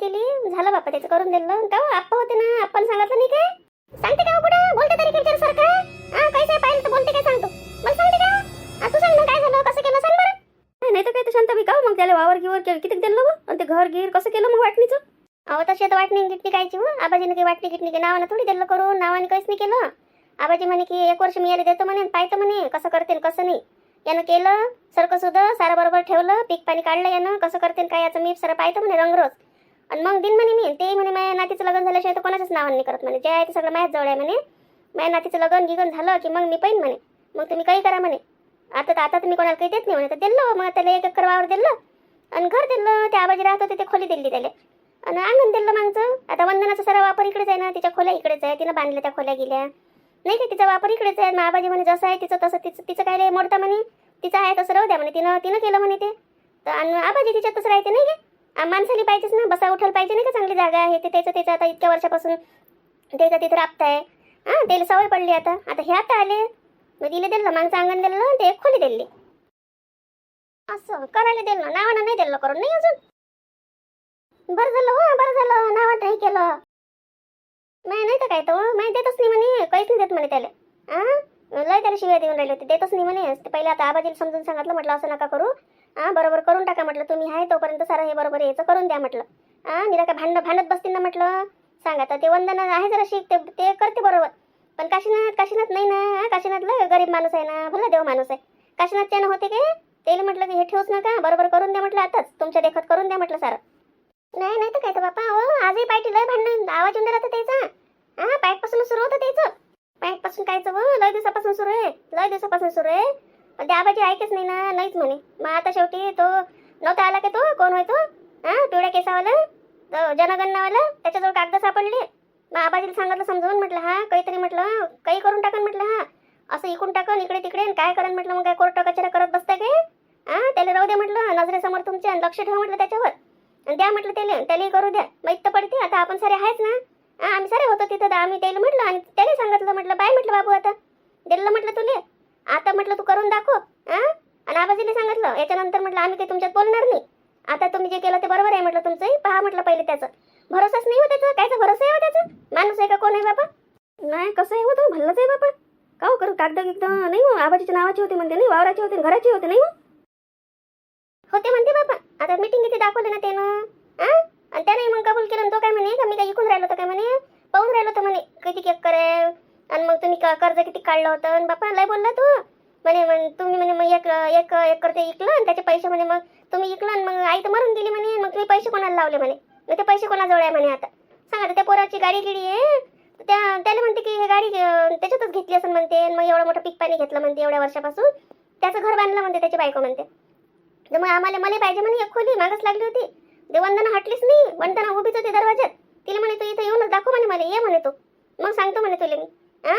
केली? झालं बापा त्याचं करून दिलं. का हो, आप्पा होते ना? आपण सांगितलं नाही काय? सांगते का हो बोलते तरी किती सारखा. हा कैसे पाहिलं तर बोलते काय सांगतो. मला सांगते का हो? हा, तू सांग ना काय झालं कसं केलं सांग बरं. नाही, तर काय तर शांत मी का मग त्याला वावर गिवर के- किती दिलं मग? आणि ते घर गिर कसं केलं मग वाटणीचं? अहो तशी आता वाटणी गिटणी कायची हो. आबाजीने काही वाटणी गिटणी काही नावानं थोडी दिलं करून नावाने काहीच नाही केलं. आबाजी म्हणे की एक वर्ष मी याला देतो म्हणे पाहतो म्हणे कसं करते कसं नाही. यानं केलं सारखं सुद्धा सारं बरोबर ठेवलं पीक पाणी काढलं यानं कसं करते काय याचं मी सारं पाहतो म्हणे रंगरोज. आणि मग दिन म्हणे मी ते म्हणे माझ्या नातीचं लग्न झाल्याशिवाय तर कोणाच्याच नावानं नाही करत म्हणे. जे आहे ते सगळं माझ्याच जवळ आहे म्हणे. माझ्या नातीचं लग्न गिगन झालं की मग मी पाहिन म्हणे. मग तुम्ही काही करा म्हणे. आता तर आता तर मी कोणाला काही देत नाही म्हणे. तर दिलं मग त्याला एक एकर वावर दिलं आणि घर दिलं. त्या आबाजी राहत होते ते खोली दिली त्याला. आणि अंगण दिलं मागचं. आता वंदनाचा सर्व वापर इकडेच आहे ना तिच्या खोल्या इकडेच आहे. तिनं बांधल्या त्या खोल्या गेल्या. नाही का तिचा वापर इकडेच आहे. मग आबाजी म्हणे जसं आहे तिचं तसं तिचं तिचं काय लय मोडता म्हणे. तिचं आहे तसं राहू द्या म्हणे. तिनं तिनं केलं म्हणे ते. तर आणि आबाजी तिच्यात तसं राहते नाही का? माणसाली पाहिजेच ना. बसा उठायला पाहिजे नाही का चांगली जागा आहे. ते त्याचं त्याचं आता इतक्या वर्षापासून त्याचा तिथं राबत आहे हां त्याला सवय पडली आता. आता हे आता आले. मग तिला दिलं मागचं अंगण दिलं ते एक खोली दिली. असं करायला दिलं. नावानं नाही दिलं करून. नाही अजून? बरं झालं हो बरं झालं. नावात नाही केलं. नाही नाही तर काय तो? माहिती देतच नाही म्हणे. काहीच नाही देत म्हणे त्याला. हां लय त्याला शिव्या देऊन राहिले होते. देतच नाही म्हणे. ते पहिले आता आबाजीला समजून सांगितलं. म्हटलं असं नका करू. हा बरोबर करून टाका म्हटलं. तुम्ही आहे तोपर्यंत सारं हे बरोबर यायचं करून द्या म्हटलं. हा निरा काय भांडणं भांडत बसतील ना म्हटलं. सांगा आता ते वंदना आहे जरा शिक ते ते करते बरोबर. पण काशीनाथ काशीनाथ नाही ना हा काशीनाथला गरीब माणूस आहे ना भला देव माणूस आहे. काशीनाथ त्यानं होते की? त्याला म्हटलं की हे ठेवूच नका बरोबर करून द्या म्हटलं आताच. तुमच्या देखत करून द्या म्हटलं सारं. नाही नाही तर काय तर बापा हो आजही पायटी लय भांडण आवाज येऊन राहतं त्याचा. हा पायटपासून सुरू होतं त्याचं. पायटपासून कायचं हो लय दिवसापासून सुरू आहे लय दिवसापासून सुरू आहे. पण त्या आबाजी ऐकच नाही ना नाहीच म्हणे. मग आता शेवटी तो नव्हता आला का तो? कोण होय तो? हा पिवळ्या केसावाला? तो जनगणनावाला? त्याच्याजवळ कागद सापडले? मग आबाजीला सांगितलं समजावून म्हटलं हा काहीतरी म्हटलं काही करून टाकन म्हटलं हा. असं इकून टाकन इकडे तिकडे आणि काय करण म्हटलं मग काय कोर्ट कचरा करत बसताय काय? हा त्याला राहू दे म्हटलं नजरेसमोर तुमच्या आणि लक्ष ठेवा म्हटलं त्याच्यावर. आणि द्या म्हटलं त्याला त्यालाही करू द्या. मग इथं पडते आता आपण सारे आहेच ना? हा आम्ही सारे होतो तिथं आम्ही त्याला म्हटलं आणि त्याला सांगितलं म्हटलं बाय म्हटलं बाबू आता. दिलं म्हटलं तुले. आता म्हटलं तू करून दाखव हा आणि आबाजीला सांगितलं याच्यानंतर म्हटलं आम्ही काही तुमच्यात बोलणार नाही. आता तुम्ही जे केलं ते बरोबर आहे म्हटलं तुमचंही पहा म्हटलं पहिले त्याचं. भरोसाच नाही हो त्याचं? कायचा भरोसा आहे हो त्याचं? माणूस आहे का कोण आहे बाबा नाही कसं आहे हो तो? भल्लच आहे बाबा का हो करू? कागद गिगद नाही हो? आबाजीच्या नावाची होते म्हणते नाही वावराची होते घराची होते नाही हो? होते म्हणते बाबा आता मीटिंग किती दाखवले ना त्यानं हा आणि त्याने मग कबूल केलं तो काय म्हणे का मी काय इकून राहिलो होतं काय म्हणे? पाहून राहिलो होतं म्हणे किती केक करे आणि मग तुम्ही क- कर्ज किती काढलं होतं? आणि बापा लय बोलला तू. म्हणे मग तुम्ही म्हणे मग एक एक एक करते इकलं आणि त्याचे पैसे म्हणे मग तुम्ही इकलं आणि मग आई तर मरून गेली म्हणे मग तुम्ही पैसे कोणाला लावले म्हणे? मग ते पैसे कोणाजवळ आहे म्हणे आता? सांगा आता त्या पोराची गाडी गिडी आहे. त्या त्याला म्हणते की हे गाडी अं, त्याच्यातच घेतली असं म्हणते. आणि मग एवढं मोठं पीक पाणी घेतलं म्हणते एवढ्या वर्षापासून. त्याचं घर बांधलं म्हणते त्याची बायको म्हणते. तर मग आम्हाला मला पाहिजे म्हणे एक खोली मागच लागली होती. ते वंदना हटलीच नाही. वंदना उभीच होती दरवाज्यात. तिला म्हणे तू इथं येऊनच दाखव म्हणे मला. ये म्हणे तू. मग सांगतो म्हणे तुला मी. हा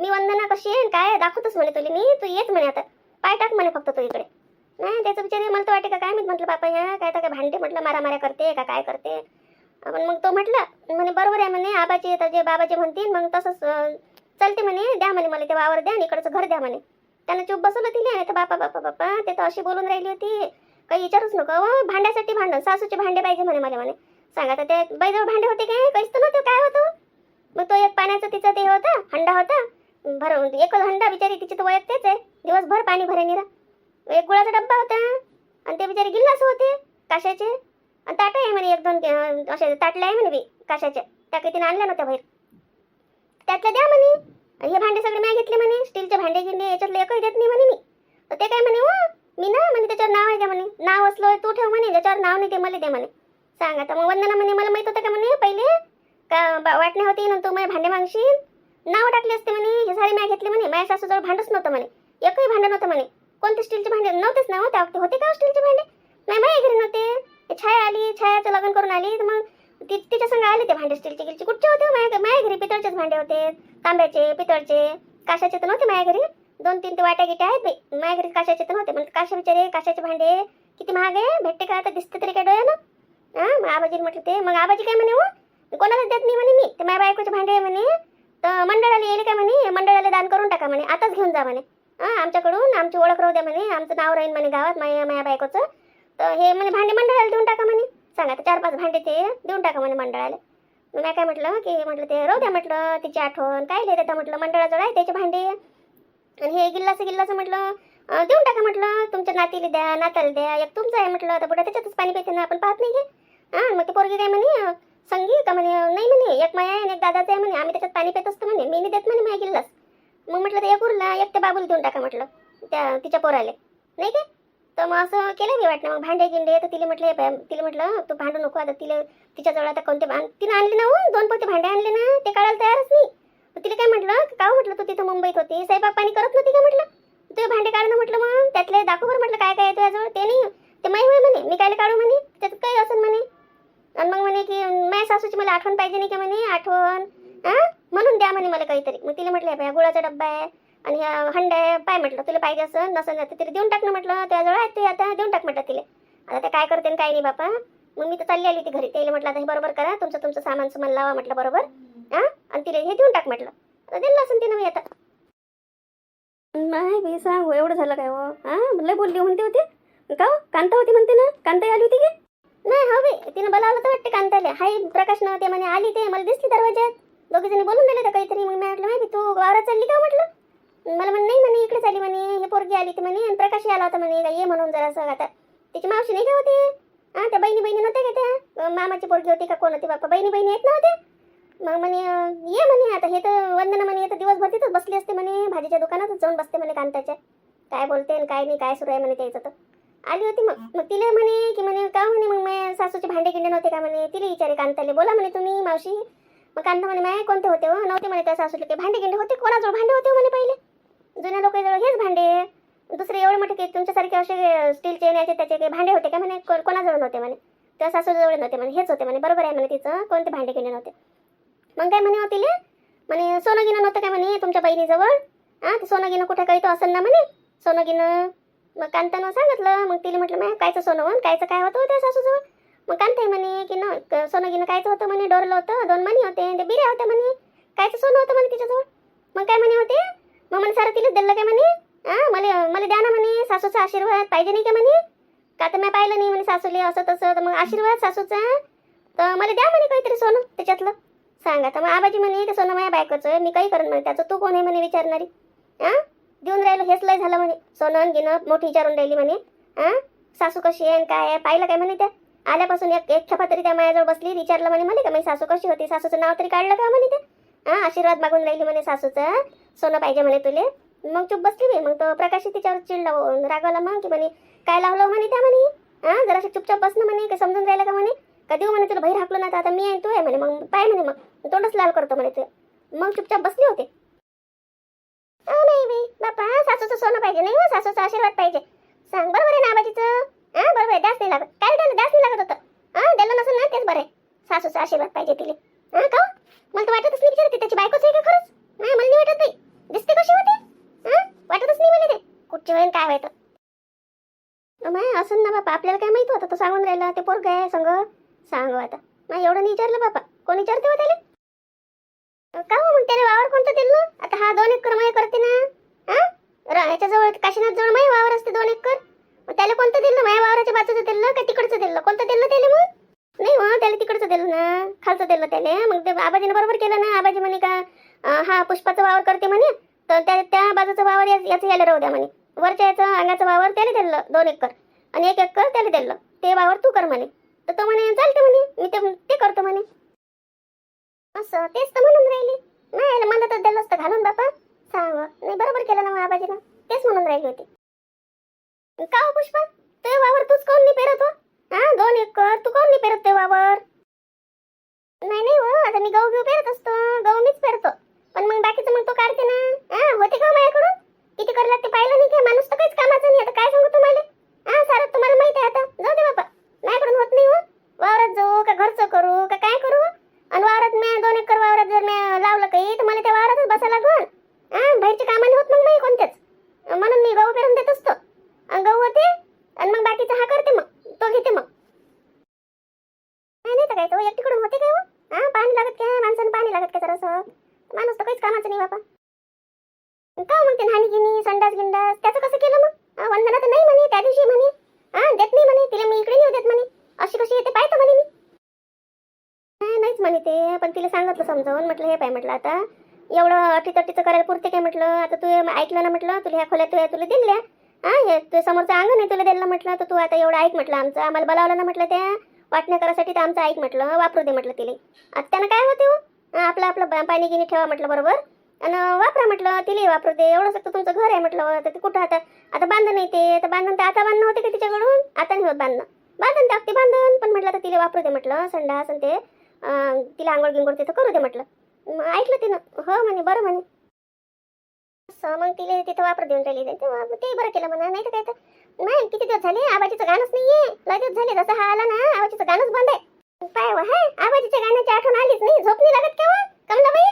मी वंदना कशी आहे? काय दाखवतच म्हणे तुला मी? तू येच म्हणे आता. पाय टाक म्हणे फक्त तू इकडे. नाही त्याचं विचार मला तर वाटे का काय मी म्हटलं बापा ह्या? काय तर काय भांडे म्हटलं मारामाऱ्या करते का काय करते? पण मग तो म्हटलं म्हणे बरोबर आहे म्हणे आबाचे तर जे बाबाचे म्हणतील मग तसंच चलते चालते म्हणे द्या म्हणे मला ते वावर द्या आणि इकडचं घर द्या म्हणे. त्यानं चूप बसवलं तिने तर बापा बापा बापा ते तर अशी बोलून राहिली होती. काही विचारूच नको हो. भांड्यासाठी भांडण सासूचे भांडे पाहिजे म्हणे मला म्हणे. सांगा तर ते बाईजवळ भांडे होते काय? काहीच तर नव्हतं. काय होतं? मग तो एक पाण्याचा तिचा ते होता हंडा होता. भर एकच हंडा बिचारी तिची तर वयक तेच आहे. दिवसभर पाणी भरे निरा. एक गुळाचा डब्बा होता. आणि ते बिचारी गिल्लास होते काशाचे. आणि ताटा आहे म्हणे एक दोन असे ताटले आहे म्हणे बी काशाचे. त्या काही तिने आणल्या नव्हत्या बाहेर. त्यातल्या द्या म्हणे. हे भांडे सगळे मी घेतले म्हणे. स्टीलचे भांडे गिंडे याच्यातले एकही देत नाही म्हणे मी. तर ते काय म्हणे हो मी ना म्हणे त्याच्यावर नाव आहे का म्हणे. नाव असलो तू ठेव म्हणे ज्याच्यावर नाव नाही ते मला दे म्हणे. सांग आता. मग वंदना म्हणे मला माहीत होतं का म्हणे पहिले का बा- वाटण्या होती तू माझे भांडे मागशील? नाव टाकले असते म्हणे हे साडी मॅ घेतली म्हणे माझ्या सासूजवळ भांडच नव्हतं म्हणे. एकही भांडं नव्हतं म्हणे. कोणते स्टीलचे भांडे? नव्हतेच ना हो त्या वक्ती होते का हो स्टीलचे भांडे? नाही माझ्या घरी नव्हते. छाया आली छायाचं लग्न करून आली तर मग ती तिच्या संग आले ते भांडे स्टीलचे गिलचे. कुठचे होते हो माझ्या माझ्या घरी पितळचेच भांडे होते. तांब्याचे पितळचे काशाचे तर नव्हते माझ्या घरी. दोन तीन ते वाट्या गिट्या आहेत बाई. माझ्या घरी काशाचे तर नव्हते म्हणजे काशा बिचारे काशाचे भांडे किती महाग आहे. भेटते का आता? दिसते तरी काय डोळ्यानं? हा मग आबाजी म्हटलं ते. मग आबाजी काय म्हणे हो? हो कोणाला देत नाही म्हणे मी? ते माझ्या बायकोचे भांडे आहे म्हणे. तर मंडळाला येईल का म्हणे? मंडळाला दान करून टाका म्हणे. आताच घेऊन जा म्हणे. आमच्याकडून आमची ओळख राहू द्या म्हणे. आमचं नाव राहील म्हणे गावात माया माया बायकोचं. तर हे म्हणे भांडे मंडळाला देऊन टाका म्हणे. सांगा तर चार पाच भांडे ते देऊन टाका म्हणे मंडळाला. मग मी काय म्हटलं की म्हटलं ते राहू द्या म्हटलं तिची आठवण काय लिहित आता म्हटलं मंडळाजवळ आहे त्याचे भांडे. आणि हे गिल्लाचं गिल्लाचं म्हटलं देऊन टाका म्हटलं तुमच्या नातीला द्या नाताला द्या एक तुमचं आहे म्हटलं तर पुढे त्याच्यातच पाणी पिते ना आपण पाहत नाही घे हां मग ते पोरगी काय म्हणे संगी का म्हणे नाही म्हणे एक माया आहे आणि एक दादाचं आहे म्हणे आम्ही त्याच्यात पाणी पित असतो म्हणे मी नाही देत म्हणे माया गिल्लास मग म्हटलं ते एक उरला एक त्या बाबूला देऊन टाका म्हटलं त्या तिच्या पोराले. नाही काय? तर मग असं केलं मी वाटलं मग भांडे गिंडे तर तिला म्हटलं "हे तिला म्हटलं तू भांडू नको आता तिला तिच्याजवळ आता कोणते भांड तिने आणले ना हो, दोन पोते भांडे आणले ना ते काढायला तयारच नाही. तिला काय म्हटलं का म्हटलं तू तिथं मुंबईत होती? स्वयंपाक पाणी करत नव्हती का? म्हटलं. तुझे भांडे काढणं म्हटलं मग. त्यातले दाखव बरं म्हटलं काय काय तुझ्याजवळ? ते नाही ते माही होय म्हणे मी काय काढू म्हणे? त्याच्यात काही असं म्हणे. आणि मग म्हणे की माझ्या सासूची मला आठवण पाहिजे नाही का म्हणे आठवण? हा म्हणून द्या म्हणे मला काहीतरी. मग तिला म्हटलं ह्या गुळाचा डब्बा आहे आणि ह्या हंडा आहे पाय म्हटलं तुला पाहिजे असं नसेल तर तिला देऊन टाक ना म्हटलं त्याजवळ आहे ते आता देऊन टाक म्हटलं तिला. आता ते काय करते काय नाही बापा. मग मी तर चालली आली ती घरी त्याला म्हटलं आता हे बरोबर करा तुमचं तुमचं सामान सुमान लावा म्हटलं बरोबर? हां आणि तिला हे देऊन टाक म्हटलं. आता दिलं असं तिनं मी आता. नाही बी सांगू एवढं झालं काय हो? हां लय बोलली हो म्हणते होते. का हो? कांता होती म्हणते ना? कांता आली होती की? नाही हो बे तिनं बोलावलं तर वाटते कांताले. हाय प्रकाश नव्हते म्हणे आली ते मला दिसली दरवाज्यात. दोघे जणी बोलून दिले तर काहीतरी मग मी म्हटलं माहिती तू वावरात चालली का? म्हटलं. मला म्हणे नाही म्हणे इकडे चालली म्हणे हे पोरगी आली ती म्हणे आणि प्रकाश आला होता म्हणे ये म्हणून जरा असं आता. तिची मावशी नाही का होती? हा त्या बहिणी बहिणी नव्हत्या का त्या? मामाची पोरगी होती का कोण होती बाप्पा बहिणी बहिणी येत नव्हत्या मग म्हणे ये म्हणे आता हे तर वंदना म्हणे आता दिवसभर तिथंच बसली असते म्हणे भाजीच्या दुकानातच जाऊन बसते म्हणे कांताच्या. काय बोलते आणि काय नाही काय सुरू आहे म्हणे त्याचं तर. आली होती मग. मग तिला म्हणे की म्हणे का म्हणे मग माझ्या सासूचे भांडे गिंडे नव्हते का म्हणे? तिला विचारे कांताले. बोला म्हणे तुम्ही मावशी. मग कांता म्हणे माय कोणते होते हो? नव्हते म्हणे त्या सासूले ते भांडे गिंडे होते कोणाजवळ? भांडे होते हो म्हणे पहिले? जुन्या लोकांजवळ हेच भांडे. दुसरे एवढे मोठे की तुमच्यासारखे असे स्टीलचे याचे त्याचे काही भांडे होते का म्हणे? को- कोणाजवळ नव्हते म्हणे. त्या सासूजवळ नव्हते म्हणे. हेच होते म्हणे. बरोबर आहे म्हणे तिचं. कोणते भांडे गिंडे नव्हते. मग काय म्हणे होतील म्हणे सोनं गिनं नव्हतं का म्हणे तुमच्या बहिणीजवळ? हां ते सोनं गिनं कुठे काही तो असेल ना म्हणे? सोनं गिनं मग कांतानं सांगितलं मग तिला म्हटलं मॅ कायचं सोनं होन कायचं काय होतं त्या सासूजवळ? मग कांताई म्हणे की न सोनं गिनं कायचं होतं म्हणे? डोरलं होतं दोन मणी होते ते बिऱ्या होत्या म्हणे. कायचं सोनं होतं म्हणे तिच्याजवळ? मग काय म्हणे होते? मग म्हणे सारं तिला दिलं काय म्हणे? हा मला मला द्या ना म्हणे सासूचा आशीर्वाद पाहिजे नाही का म्हणे? का तर मी पाहिलं नाही म्हणे सासूले असं तसं. तर मग आशीर्वाद सासूचा? तर मला द्या म्हणे काहीतरी सोनं त्याच्यातलं. सांगा तर मग आबाजी म्हणे ते सोनं माझ्या बायकोचं आहे, मी काही करत म्हणे त्याचं तू कोण आहे म्हणे विचारणारी? हा देऊन राहिलो हेच लय झालं म्हणे. सोनं घेणं मोठी विचारून राहिली म्हणे हा सासू कशी आहे आणि काय आहे? पाहिलं काय? म्हणे त्या. आल्यापासून एक एक छपा तरी त्या माझ्याजवळ बसली विचारलं म्हणे म्हणे का माझी सासू कशी होती? सासूचं नाव तरी काढलं का? म्हणे ते हा आशीर्वाद मागून राहिली म्हणे सासूचं. सोनं पाहिजे म्हणे तुले. मग चुप बसली मी मग तो प्रकाशित तिच्यावर चिडला रागवला मग की म्हणे काय लावलं हो? म्हणे त्या म्हणे. हा जराशी चुपचाप बसणं म्हणे का समजून राहिलं का म्हणे? का देऊ हो म्हणे तुला बाहेर हाकलो ना तर आता मी आहे तू आहे म्हणे. मग पाय म्हणे मग. तोंडच लाल करतो म्हणे ते. मग चुपचाप बसली होते. बापा सासूचं सोनं पाहिजे नाही हो सासूचा आशीर्वाद पाहिजे. सांग बरोबर आहे ना आबाजीचं? हा बरोबर आहे द्यास नाही लागत. काय द्यायला द्यास नाही लागत होतं? हां दिलं नसेल ना तेच बरं आहे. सासूचा आशीर्वाद पाहिजे तिले. हा का हो? मला तर वाटतच नाही विचारते त्याची बायकोच आहे का खरंच? हा मला नाही वाटत नाही. दिसते कशी होते? हा वाटतच नाही मला ते. कुठची वेळ काय व्हायचं माय असं ना बापा आपल्याला काय माहीत होतं तो सांगून राहिला ते पोरग आहे संग. सांग हो आता. नाही एवढं नाही विचारलं बापा. कोण विचारते हो त्याला? का हो मग त्याला वावर कोणतं दिलं? आता हा दोन एक माय करते ना. हा? जवळ काशीनाथ जवळ माझ्या वावर असते दोन एकर. मग त्याला कोणतं दिलं? माझ्या वावराच्या बाजूचं दिलं का तिकडचं दिलं? कोणतं दिलं त्याला मग? नाही मग त्याला तिकडचं दिलं ना. खालचं दिलं त्याला. मग ते आबाजीने बरोबर केलं ना. आबाजी म्हणे का हा पुष्पाचा वावर करते म्हणे. तर त्या त्या बाजूचा वावर याचं यायला राहू द्या म्हणे. वरच्या याचं अंगाचा वावर त्याला दिलं दोन एकर. आणि एक एकर त्याला दिलं. ते वावर तू कर म्हणे. तर तो म्हणे चालते म्हणे. मी ते ते करतो म्हणे. असं तेच तर म्हणून राहिली. नाही मला तर दिलं असतं घालून बापा. सांग. नाही बरोबर केलं ना मग आबाजीनं. तेच म्हणून राहिली होती. का हो पुष्पा? ते वावर तूच काऊन नाही पेरत हो? हा दोन एकर तू काऊन नाही पेरत ते वावर नाही नाही हो आता मी गहू घेऊ पेरत असतो गहू मीच पेरतो. पण मग बाकीचं मग तो काढते ना. हा होते का हो माझ्याकडून? किती करला ते पाहिलं नाही काय माणूस तर काहीच कामाचं नाही. आता काय सांगू तुम्हाला? हा सारं तुम्हाला माहिती आहे आता. जाऊ दे बापा. माझ्याकडून होत नाही हो. वावरात जाऊ का घरचं करू का काय करू हो? आणि वावरात मी दोन एकर वावरात जर मी लावलं काही तर मला त्या वावरातच बसायला लागून. बाहेरचे कामं कामाने होत मग नाही कोणतेच. म्हणून मी गहू पेरून देत असतो. गहू होते आणि मग बाकीचा हा करते मग तो घेते मग. नाही नाही तर काय तो एकटीकडून होते काय हो? हा? पाणी लागत काय माणसानं पाणी लागत काय जरासं? माणूस तर काहीच कामाचं नाही बापा. का हो मग ते नाणी गिनी संडास गिंडास त्याचं कसं केलं मग? वंदना तर नाही म्हणे त्या दिवशी म्हणे. हा देत नाही म्हणे तिला मी इकडे नाही देत म्हणे. अशी कशी येते पाहतो म्हणे मी. नाहीच म्हणे ते पण तिला सांगितलं समजावून म्हटलं हे पाय म्हटलं आता एवढं अटीतटीचं करायला पुरते काय म्हटलं? आता तू ऐकलं ना म्हटलं? तुला ह्या खोल्या तुला तुला दिल्या? हा हे ते समोरचं अंगण आहे तुला दिलं म्हटलं? तर तू आता एवढं ऐक म्हटलं आमचं. आम्हाला बोलावलं ना म्हटलं त्या वाटण्या करायसाठी तर आमचं ऐक म्हटलं. वापरू दे म्हटलं तिला. आता त्यानं काय होते हो? आपलं आपलं बा- पाणी गिनी ठेवा म्हटलं बरोबर. आणि वापरा म्हटलं तिला वापरू दे. एवढं सगळं तुमचं घर आहे म्हटलं. तर ते कुठं आता? आता बांधणं नाही ते. तर बांधणं तर आता बांधणं होते का तिच्याकडून? आता नाही होत बांधणं. बांधून टाकते बांधून पण म्हटलं तर तिला वापरू दे म्हटलं. संडास आणि ते तिला आंघोळ गिंगोळ तिथं करू दे म्हटलं. मग ऐकलं ना. हो म्हणे बरं म्हणे. असं मग तिला तिथं वापर देऊन राहिली. ते बरं केलं म्हणा नाही तर काय तर. नाही किती दिवस झाले? आबाजीचं गाणंच नाहीये. लय दिवस झाले जसं हा आला ना आबाजीचं गाणंच बंद आहे. काय वा हाय आबाजीच्या गाण्याची आठवण आलीच नाही. झोप नाही लागत केव्हा? कमलाबाई?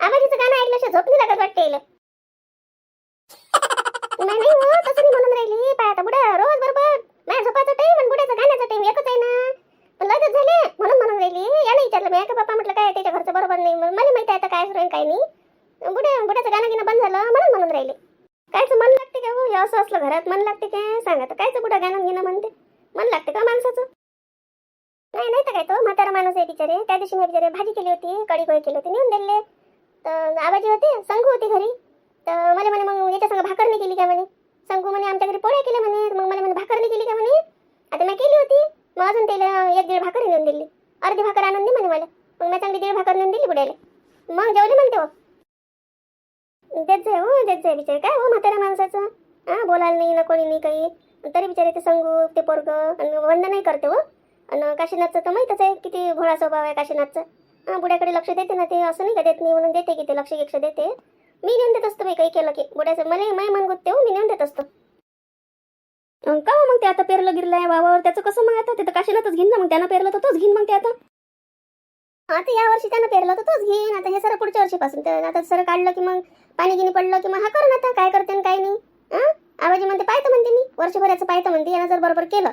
आबाजीचं गाणं ऐकल्याशिवाय झोप नाही लागत वाटते नाही नाही हो तसं नाही म्हणून राहिली. पाय आता बुडा. रोज बरोबर. माझ्या झोपाचा टाईम आणि बुड्याचं गाण्याचा टाइम एकच आहे ना. पण लगेच झाले. म्हणून म्हणून राहिली. याला विचारलं मी का पप्पा म्हटलं काय त्याच्या घरचं बरोबर नाही. मला माहिती आहे आता काय सुरू काय नाही. बुड्या बुड्याचं गाणं गिणं बंद झालं. म्हणून म्हणून राहिले. कायचं मन लागते का हो? हे असं असलं घरात मन लागते काय सांगा तर कायचं बुडा गाणं गिणं म्हणते? मन लागते का माणसाचं? नाही नाही तर काय तो? म्हातारा माणूस आहे बिचारे. त्या दिवशी मी बिचारे भाजी केली होती कढी गोळी केली होती नेऊन दिले. तर आबाजी होते संगू होती घरी. तर मला म्हणे मग याच्या संग भाकर नाही केली का? म्हणे. संगू म्हणे आमच्या घरी पोळ्या केल्या म्हणे. मग मला म्हणे भाकर नाही केली का? म्हणे. आता मी केली होती. मग अजून त्याला एक दीड भाकर नेऊन दिली. अर्धी भाकर आणून दे म्हणे मला. मग मी चांगली दीड भाकर नेऊन दिली बुड्याला. मग जेवले म्हणते हो देत जाय हो देत जाय बिचारे. काय हो म्हाताऱ्या माणसाचं? हा बोलायला नाही ना कोणी नाही काही. तरी बिचारे ते सांगू ते पोरग आणि वंदनही करते हो. आणि काशीनाथचं तर माहीतच आहे किती भोळा स्वभाव आहे काशीनाथचा. हा बुड्याकडे लक्ष देते ना ते असं नाही का देत नाही म्हणून देते की ते लक्ष गिक्ष देते. मी नेऊन देत असतो बाई काही केलं की. बुड्याचं मला माय मन गुतते हो मी नेऊन देत असतो. का हो मग ते आता पेरलं गिरलं आहे वावर त्याचं कसं मग आता? ते तर काशीनाथच घेईन ना मग. त्यानं पेरलं तर तोच घेईन मग ते आता. आता या वर्षी त्यानं पेरलं तर तोच घेईन. आता हे सर पुढच्या वर्षीपासून. तर आता सर काढलं की मग पाणी गिनी पडलं की मग हा ना आता. काय करते आणि काय नाही. आवाजी म्हणते पाहतं म्हणते मी. वर्षभराचं पाहतं म्हणते. यानं जर बरोबर केलं.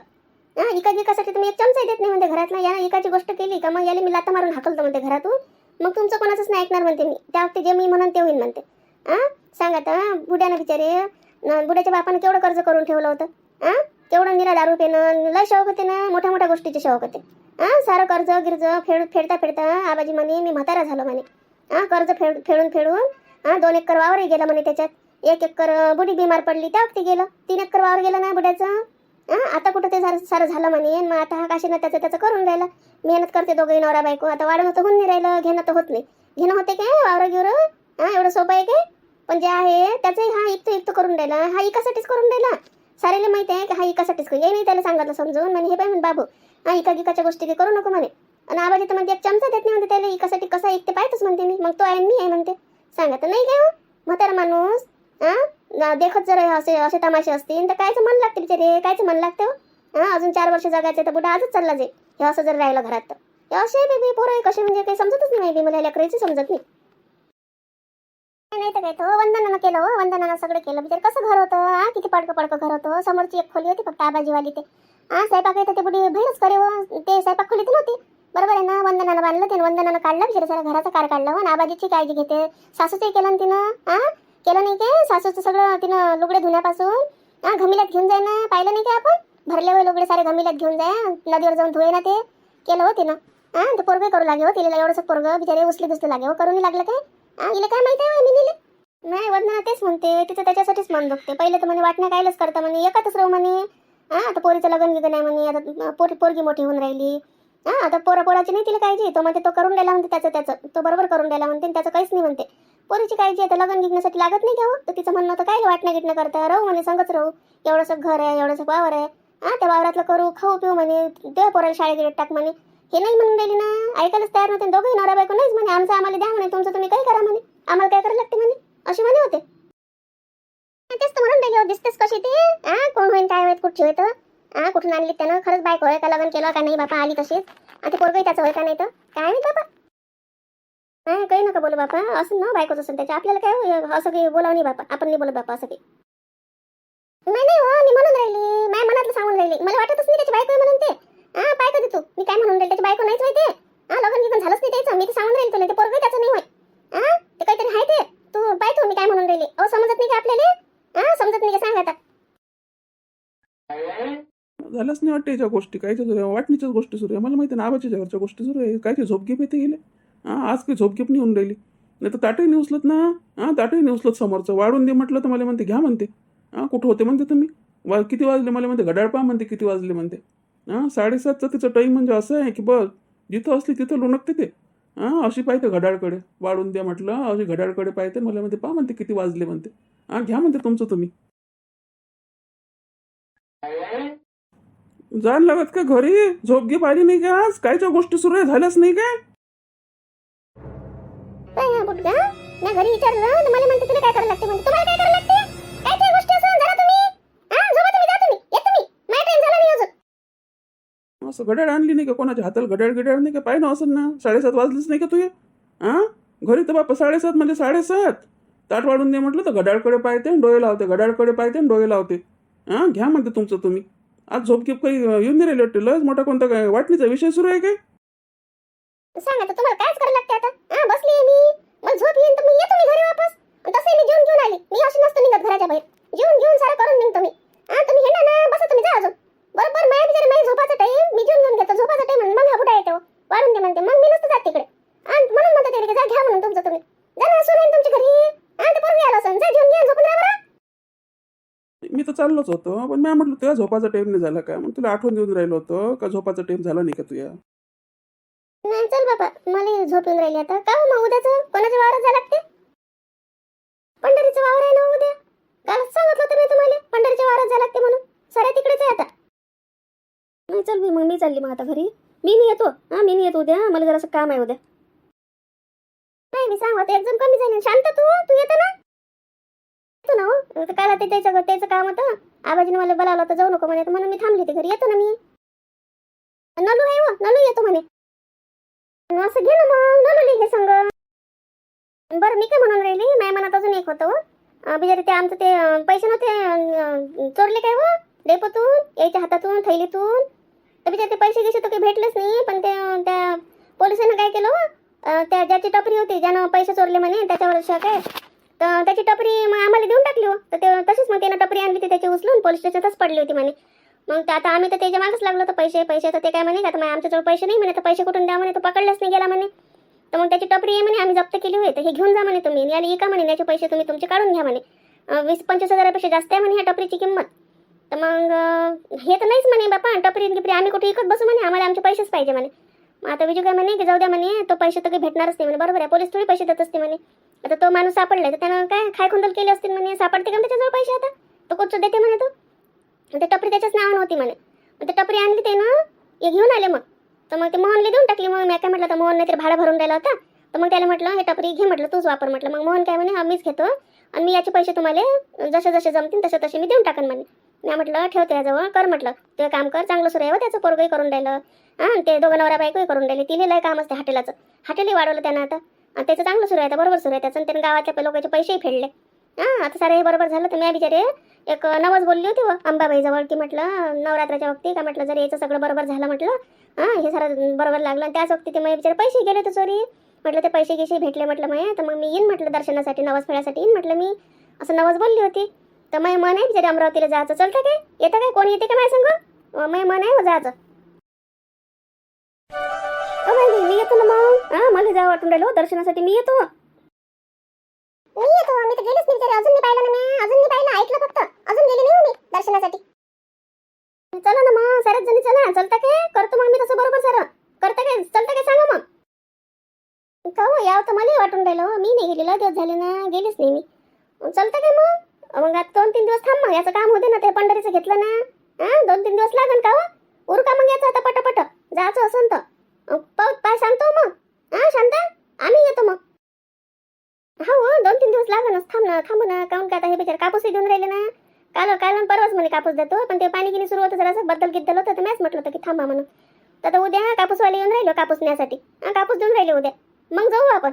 हा इका गिकासाठी तुम्ही एक चमचा देत नाही म्हणते घरातला. या एकाची गोष्ट केली का मग याला मी लाता मारून हाकलतो म्हणते घरातून. मग तुमचं कोणाचंच नाही ऐकणार म्हणते मी. त्या वक्ती जे मी म्हणून ते होईल म्हणते. हा सांगा आता बुड्यानं बिचारे बुड्याच्या बापानं केवढं कर्ज करून ठेवलं होतं? हा तेवढं निरा दारू पेनं लय शौक होते ना मोठ्या मोठ्या गोष्टीचे शौक होते. हा सारं कर्ज गिर्ज फेड फेडता फेडता आबाजी म्हणे मी म्हातारा झालो म्हणे. हा कर्ज फेड फेडून फेडून हा दोन एकर वावरही गेलं म्हणे त्याच्यात. एक एकर बुडी बिमार पडली त्या वक्ती गेलं. तीन एकर वावर गेलं ना बुड्याचं हा आता कुठं ते सारं सारं झालं म्हणे. मग आता हा काशीनं त्याचं त्याचं करून राहिला. मेहनत करते दोघंही नवरा बायको. आता वाढवणं तर होऊन नाही राहिलं घेणं तर होत नाही. घेणं होते काय वावर गिवरं? हा एवढं सोपं आहे काय? पण जे आहे त्याचंही हा इकतो इकतो करून राहिला. हा इकासाठीच करून राहिला. सारेला माहिती आहे की हा इकासाठीच करू हे नाही त्याला सांगितलं समजून. म्हणे हे पाय म्हण बाबू हा इका गिकाच्या गोष्टी काही करू नको म्हणे. आणि आवाज येतं म्हणते एक चमचा देत नाही म्हणते त्याला इकासाठी कसा ते पाहतच म्हणते मी. मग तो आहे मी आहे म्हणते. सांगत तर नाही काय हो? म्हातारा माणूस हा? देखत जर असे असे तमाशे असतील तर कायचं मन लागते बिचारे? कायचं मन लागते हो? हा? अजून चार वर्ष जगायचे तर बुडा आजच चालला जाईल. हे असं जर राहिलं घरात तर. असे बेबी पोरं कसे म्हणजे काही समजतच नाही बेबी. मला लेकरायचं समजत नाही. नाही तर काय तो वंदनानं केलं हो वंदनानं सगळं केलं. बिचार कसं घर होतं हा? किती पडकं पडकं घर होतं. समोरची एक खोली होती फक्त आबाजीवाली ते. हा स्वयंपाक येतं ते बुडी बाहेरच करे हो. ते स्वयंपाक खोलीत नव्हती. बरोबर आहे ना? वंदनानं बांधलं ते वंदनानं काढलं. बिचार सारा घराचा कार काढलं हो. आणि आबाजीची काळजी घेते. सासूचंही केलं तिनं? हा? केलं नाही काय? सासूचं सगळं तिनं लुगडे धुण्यापासून. हा घमिल्यात घेऊन जाय ना. पाहिलं नाही काय आपण? भरले होय लुगडे सारे घमिल्यात घेऊन जाय. नदीवर जाऊन धुवे ना ते. केलं हो तिनं. हा ते पोरगे करू लागे हो. तिला एवढंसं पोरगं. बिचारे उचली दुसले लागे हो. करून लागलं काय? हिला काय माहिती आहे मी निले नाही वंदना तेच म्हणते तिचं त्याच्यासाठीच मन दुखते. पहिले तर म्हणे वाटण्या कायलाच करता म्हणे. एकातच राहू म्हणे. हा आता पोरीचं लग्न गिगन आहे म्हणे. आता पोरी पोरगी मोठी होऊन राहिली. हा आता पोरा पोराची नाही तिला काळजी. तो म्हणते तो करून द्यायला म्हणते त्याचं त्याचं. तो बरोबर करून द्यायला म्हणते आणि त्याचं काहीच नाही म्हणते. पोरीची काळजी आहे तर लग्न गिगण्यासाठी लागत नाही घ्यावं हो? तर तिचं म्हणणं तर काय वाटण्या गिटणं करता? राहू म्हणे सांगत राहू. एवढंसं घर आहे एवढंसं वावर आहे. हा त्या वावरातलं करू खाऊ पिऊ म्हणे. ते पोराला शाळेत टाक म्हणे. हे नाही म्हणून राहिली ना. ऐकायलाच तयार नव्हते. दोघंही नवरा बायको नाहीच म्हणे. आमचं आम्हाला द्या म्हणे. तुमचं तुम्ही काय करा म्हणे. आम्हाला काय करायला लागते म्हणे? असे म्हणे होते. तेच तर म्हणून राहिली. हो, दिसतेस कशी ते? हा कोण होईन काय होईल कुठची होतं हा कुठून आणली त्यानं? खरंच बायको होय का लग्न केलं का नाही? बापा आली तशीच. आणि ते पोरगही त्याचं होय का नाही तर? काय नाही बापा. नाही काही नका बोलू बापा. असं ना बायकोच असेल त्याच्या. आपल्याला काय हो, असं काही बोलावं नाही बापा. आपण नाही बोलत बापा असं काही. नाही नाही हो मी म्हणून राहिली. माझ्या मनातलं सांगून राहिली. मला वाटतच नाही त्याची बायको आहे म्हणून ते. हा पाय कधी तू मी काय म्हणून राहील? त्याची बायको नाहीच माहिती हा लग्न गिगन झालंच नाही त्याचं. मी तर सांगून राहील तुला. ते पोरगही त्याचं नाही होय हा ते काहीतरी आहे ते. तू पाय तू मी काय म्हणून राहिले? अहो समजत नाही का आपल्याला? हा समजत नाही का? सांग आता. झालंच नाही वाटते याच्या गोष्टी. कायच्या सुरू आहे वाटणीच्याच गोष्टी सुरू आहे. मला माहिती नावाच्या ना आबाच्या घरच्या गोष्टी सुरू आहे. कायची झोपगीप येते गेले? हां आज काही झोपगीप नाही होऊन राहिली. नाही तर ताटही नाही उचलत ना? हां ताटही नाही उचलत समोरचं. वाढून दे म्हटलं तर मला म्हणते घ्या म्हणते. हां कुठं होते म्हणते तुम्ही? वा किती वाजले? मला म्हणते घड्याळ पहा म्हणते किती वाजले म्हणते. हां साडेसातचं तिचं टाईम म्हणजे असं आहे की बस जिथं असली तिथं लुणकते ते हां अशी पाहिजे घड्याळकडे. वाढून द्या म्हटलं अशी घड्याळकडे पाहिजे मला म्हणते पहा म्हणते किती वाजले म्हणते. हां घ्या म्हणते तुमचं तुम्ही. जायला लागत का घरी? झोप घे पाहिली नाही का आज? कायच्या गोष्टी सुरू आहे झाल्याच नाही का काय हा मी घरी विचारलं मला म्हणते तुला काय करायला लागते म्हणते? तुम्हाला काय असं घड्याळ आणली नाही का? कोणाच्या हाताला घड्याळ घड्याळ नाही का? पाय ना असं ना. साडेसात वाजलीच नाही का तुझे? हां घरी तर बापा साडेसात म्हणजे साडेसात. ताट वाढून दे म्हटलं तर घड्याळकडे पाहते आणि डोळे लावते. घड्याळकडे पाहते आणि डोळे लावते. हां घ्या म्हणते तुमचं तुम्ही. आज झोपकीप काही येऊन नाही राहिले वाटते? लस मोठा कोणता काय वाटणीचा विषय सुरू आहे काय? सांगा तर तुम्हाला कायच करायला लागते आता? बसली आहे मी. मला झोप येईन तर मी येतो मी घरी वापस. तसं मी जेवण घेऊन आली. मी अशी नसतो निघत घराच्या बाहेर. जेवण घेऊन सारं करून निघतो मी. हां तुम्ही हेंडा ना. बसा तुम्ही जा अजून. बरोबर माझ्या बिचारी माझी झोपाचा टाइम मी जेवण घेऊन घेतो. झोपाचा टाइम मग हा बुडा येतो. वाढून दे म्हणते. मग मी नसतो जात तिकडे आणि म्हणून म्हणतो ते जा घ्या म्हणून तुमचं तुम्ही. जा ना सुरू तुमच्या घरी. हा ते पोरगी आला असेल जा जेवण घ्या झोपून राहा मी तर चाललोच होतो पण मी म्हटलं तुझ्या झोपाचा टाईम नाही झाला का? मग तुला आठवण देऊन राहिलो होतो का झोपाचा टाईम झाला नाही का तुझ्या? नाही चल बाबा. मला झोप येऊन राहिली आता. का हो मग उद्याचं? कोणाच्या वावरात जा लागते? पंढरीचं वावर आहे ना हो उद्या? काल सांगितलं होतं मी तुम्हाला. पंढरीच्या वावरात जा लागते म्हणून. सऱ्या तिकडेच आहे आता. नाही चल मी मग मी चालली मग आता घरी. मी नाही येतो. हा मी नाही येतो उद्या. मला जरासं काम आहे उद्या. नाही मी सांगत एक जण कमी झाले. शांत तू तू येतो ना? येतो ना हो. तर काल ते त्याचं त्याचं काम होतं. आबाजीने मला बोलावलं होतं जाऊ नको म्हणे. म्हणून मी थांबली होती घरी. येतो ना मी? नलू आहे हो नलू येतो म्हणे. असं घे ना मग नलू घे संग. बरं मी काय म्हणून राहिली? माझ्या मनात अजून एक होतं हो. बिचारे ते आमचं ते पैसे नव्हते चोरले काय हो? डेपोतून यायच्या हातातून थैलीतून. तर बिचारे ते पैसे घेशे तर काही भेटलेच नाही पण ते त्या पोलिसांनी काय केलं हो? त्या ज्याची टपरी होती ज्यानं पैसे चोरले म्हणे त्याच्यावर शक आहे. तर त्याची टपरी मग आम्हाला देऊन टाकली हो. तर ते तशीच मग त्यानं टपरी आणली ती त्याची उचलून पोलीस स्टेशनतच पडली होती म्हणे. मग तर आता आम्ही तर त्याच्या मागच लागलो तर पैसे पैसे तर ते काय म्हणे का आता मा- आमच्याजवळ पैसे नाही म्हणे तर पैसे कुठून द्या म्हणे तो पकडलाच नाही गेला म्हणे. तर मग त्याची टपरी आहे म्हणे आम्ही जप्त केली होय तर हे घेऊन जा म्हणे तुम्ही. आणि एका म्हणे याचे पैसे तुम्ही तुमचे काढून घ्या म्हणे. वीस पंचवीस हजारापेक्षा जास्त आहे म्हणे ह्या टपरीची किंमत. तर मग हे तर नाहीच म्हणे बापा टपरी गिपरी. आम्ही कुठे इकत बसू म्हणे? आम्हाला आमचे पैसेच पाहिजे म्हणे. मग आता विजू काय म्हणे की जाऊ द्या म्हणे तो पैसे तर काही भेटणारच नाही म्हणे. बरोबर आहे पोलीस थोडी पैसे देत असते म्हणे. आता तो माणूस सापडलाय तर त्यानं काय खाय खुंदल केली असतील म्हणे? सापडते का त्याच्याजवळ पैसे आता? तो कुठचं देते म्हणे तो? ते टपरी त्याच्याच नावानं होती म्हणे. मग ते टपरी आणली ते ना हे घेऊन आले मग. तर मग ते मोहनला देऊन टाकली. मग मी काय म्हटलं तर मोहन नाहीतर भाडं भरून राहिला होता. तर मग त्याला म्हटलं हे टपरी घे म्हटलं तूच वापर म्हटलं. मग मोहन काय म्हणे हा मीच घेतो. आणि मी याचे पैसे तुम्हाला जसे जसे जमतील तसे तसे मी देऊन टाकन म्हणे. मी म्हटलं ठेव त्याजवळ कर म्हटलं. ते काम कर चांगलं सुरू आहे त्याचं पोरगंही करून राहिलं. हां ते दोघं नवऱ्या बायकोही करून राहिले. तिने लय काम असते हॉटेलाचं. हॉटेलही वाढवलं त्यानं आता. आणि त्याचं चांगलं सुरू आहे बरोबर सुरू आहे त्याचं. आणि त्यानं गावातल्या लोकांचे पैसेही फेडले. हां आता सारे हे बरोबर झालं तर मी बिचारे एक नवस बोलली होती व अंबाबाईजवळ. की म्हटलं नवरात्राच्या वक्ती का म्हटलं जर याचं सगळं बरोबर झालं म्हटलं हां हे सारं बरोबर लागलं. आणि त्याच वक्ती ते मी बिचारे पैसे गेले तर चोरी. म्हटलं ते पैसे गिसे भेटले म्हटलं मग तर मग मी येईन म्हटलं दर्शनासाठी नवस फेडासाठी येईन म्हटलं मी. असं नवस बोलली होती. तर मग मन आहे बिचारे अमरावतीला जायचं. चलतं काय येतं काय? कोणी येते का माझ्या संग? मग मन आहे हो जायचं. हो मी येतो ना मग. हा मला जावं वाटून राहिलो हो दर्शनासाठी. मी येतो. मी येतो. मी तर गेलीच नाही अजून नाही पाहिलं ना मी. अजून नाही पाहिलं. ऐकलं फक्त. अजून गेली नाही मी दर्शनासाठी. चला ना मग. साऱ्याच जणी चला. चलता काय? करतो मग मी तसं बरोबर सर. करता काय? चलता काय? सांगा मग. का हो? याव तर मला वाटून राहिलं मी नाही गेलेलो दिवस झाले ना. गेलीच नाही मी. चलता काय मग? मग आता दोन तीन दिवस थांब मग याचं काम होते ना ते पंढरीचं घेतलं ना. हा दोन तीन दिवस लागन का हो? का मग याचं आता पटापट? जायचं असं तर. अं, पाऊत पाय सांगतो हो मग. हा शांता? आम्ही येतो मग. हो हो दोन तीन दिवस लागणच थांब ना थांबू ना. काऊन का आता हे बिचार कापूसही देऊन राहिले ना? काल काल परवाच म्हणे कापूस देतो पण ते पाणी गिनी सुरू होतं जरासं बद्दल गिद्दल होतं तर मॅच म्हटलं होतं की थांबा म्हणून. तर उद्या कापूसवाले येऊन राहिलो कापूस न्यासाठी. हा कापूस देऊन राहिले उद्या. मग जाऊ आपण.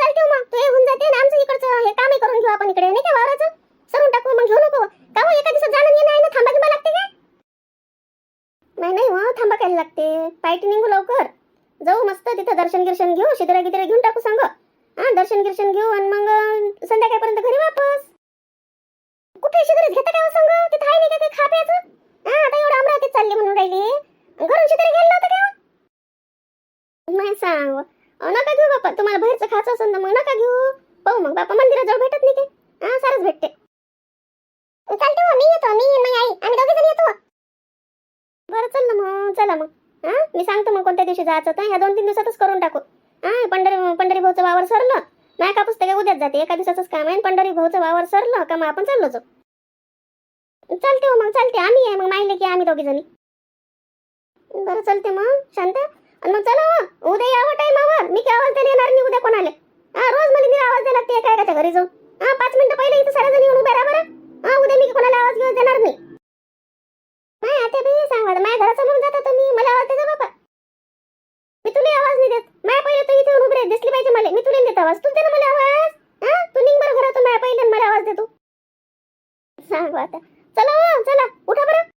चालते मग. तू हे होऊन जाते ना आमचं इकडचं हे कामही करून घेऊ आपण इकडे. नाही का वावराचं? सरून टाकू मग घेऊ नको. का हो एका दिवसात जाणं येणं आहे ना? थांबा किंवा लागते का? नाही नाही हो थांबा खायला लागते? पायटी निघू लवकर. जाऊ मस्त तिथं दर्शन गिर्शन घेऊ शिदरा गिदरा घेऊन टाकू सांग. हा दर्शन गिर्शन घेऊ आणि मग संध्याकाळपर्यंत घरी वापस. कुठे शिदरा? घेता काय हो सांग? तिथं आहे नाही काय खा प्यायचं हा आता एवढं अमरावतीत चालले म्हणून राहिली. घरून शिदरी गेलं होतं का? नाही सांग. नका घेऊ बापा तुम्हाला बाहेरचं खायचं असेल ना मग नका घेऊ. पाहू मग बापा मंदिराजवळ भेटत नाही ते हा सारच भेटते. चालते हो, मी येतो मी माझी आई. आम्ही दोघे जण येतो. बरं चल ना मग चला मग. हा मी सांगतो मग कोणत्या दिवशी जायचं तर ह्या दोन तीन दिवसातच करून टाकू. हा पंढरी पंढरी भाऊचं वावर सरलं. नाही कापूस पुस्तके उद्याच जाते एका दिवसाचंच काम आहे. आणि पंढरी भाऊचं वावर सरलं का मग आपण चाललो जाऊ. चालते हो मग चालते. आम्ही आहे मग माहिले की आम्ही दोघी जणी. बरं चालते मग. शांत. आणि मग चला हो, उद्या यावं टाईमावर हो मी काय आवाज द्यायला येणार नाही उद्या कोणाला? हा रोज मला मी आवाज द्यायला लागते काय एकाच्या घरी जाऊ हा पाच मिनिटं पहिले इथं साऱ्या येऊन उभ्या राहा बरं. हा उद्या मी कोणाला आवाज घेऊन देणार नाही. नाही आता बी सांगा माझ्या घरासमोर जाता तुम्ही. मला आवाज द्यायचा बाबा. मी तुला आवाज नाही देत. माय पहिले तू इथे येऊन दिसली पाहिजे मला. मी तुला देत आवाज. तू दे ना मला आवाज. हा तू निघ बरं घरातून. माझ्या पहिले मला आवाज देतो सांग आता. चला हो, चला. उठा बरं.